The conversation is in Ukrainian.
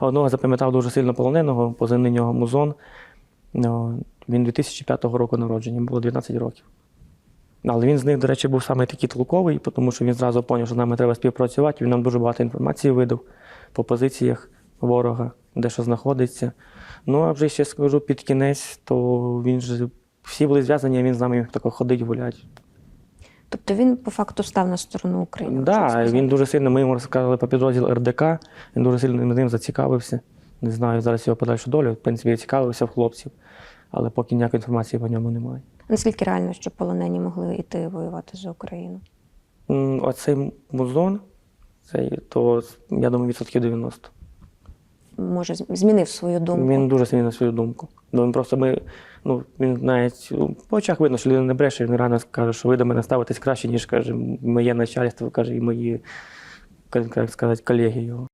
Одного запам'ятав дуже сильно полоненого, позивний нього музон. Ну, Він 2005 року народження, було 12 років. Але він з них, до речі, був саме такий толковий, тому що він зразу зрозумів, що з нами треба співпрацювати. Він нам дуже багато інформації видав по позиціях ворога, де що знаходиться. Ну, а вже ще скажу під кінець, то він ж всі були зв'язані, він з нами міг тако ходить, гулять. Тобто він по факту став на сторону України. Так, да, він дуже сильно, ми йому розказали по підрозділу РДК, він дуже сильно ним зацікавився. Не знаю зараз його подальшу долю. В принципі, я цікавився в хлопців, але поки ніякої інформації по ньому немає. Наскільки реально, що полонені могли йти воювати за Україну? Оцей музон, цей, то я думаю, відсотків 90. Може, змінив свою думку? Він дуже змінив свою думку. Ну, він просто ми, ну, він навіть по очах видно, що людина не бреше, він рано каже, що ви до мене ставитесь краще, ніж каже, моє начальство, каже, і мої, як сказати, колеги його.